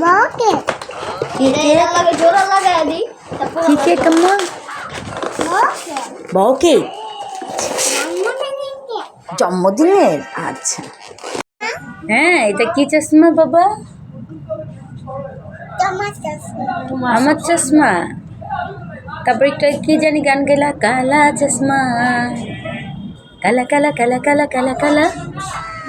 Bokeh. কি cake lagi jorok lagi Adi. কি cake আম্মা Bokeh. বউ কেক Mama ini. জন্মদিনের আচ্ছা হ্যাঁ এটা কি চশমা বাবা Tomat kasih. আমার চশমা তারপর একটা কি জানি গান গেলা কালা চশমা কালা কালা কালা কালা কালা কালা Kala kala.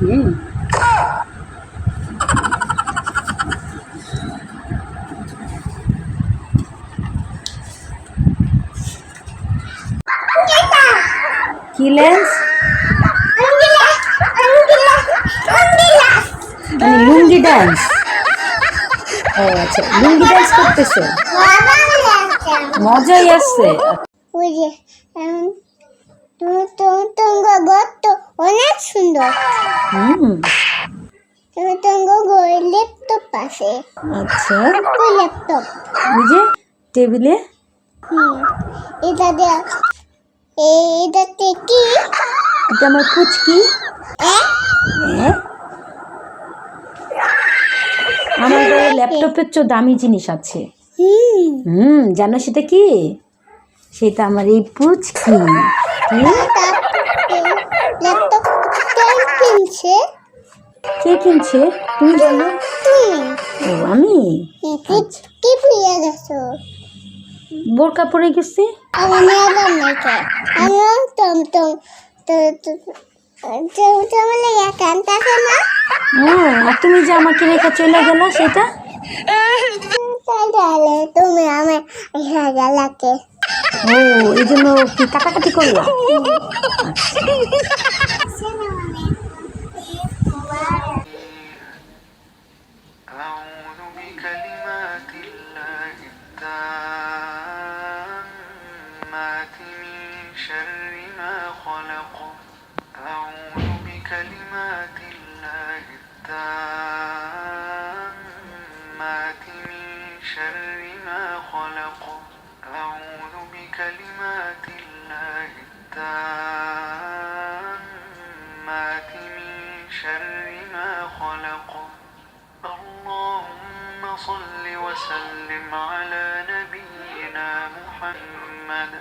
হুম। কি লেন্স. মানে লুঙ্গি ডান্স ও আচ্ছা লুঙ্গি ডান্স করতেছো? মজাই আসছে। বুঝে তোমার গর্ত অনেক সুন্দর। হুম। তোমার ল্যাপটপ আছে। আচ্ছা। ওই ল্যাপটপ। যে টেবিলে। হুম এটা দেখ এটাতে কি? এটা আমার পুচকি। আমার ঘরে ল্যাপটপের চেয়েও দামি জিনিস আছে। হুম। হুম জানো সেটা কি? সেটা আমার এই পুচকি। ল্যাপটপ কে কিনছে? কে কিনছে? তুমি তুমি। ও আমি? কি পুড়িয়ে গেছো? বোরকা পরে গেছি? আমি আবার নাকি আমি ও আর তুমি যে আমাকে রেখে চলে গেলা সেটা? তুমি আমার গেলাকে ও এই জন্য কি কাটাকাটি করলা أعوذ بكلمات الله التامات أعوذ بكلمات الله التامات من شر ما خلق. اللهم صل وسلم على نبينا محمد.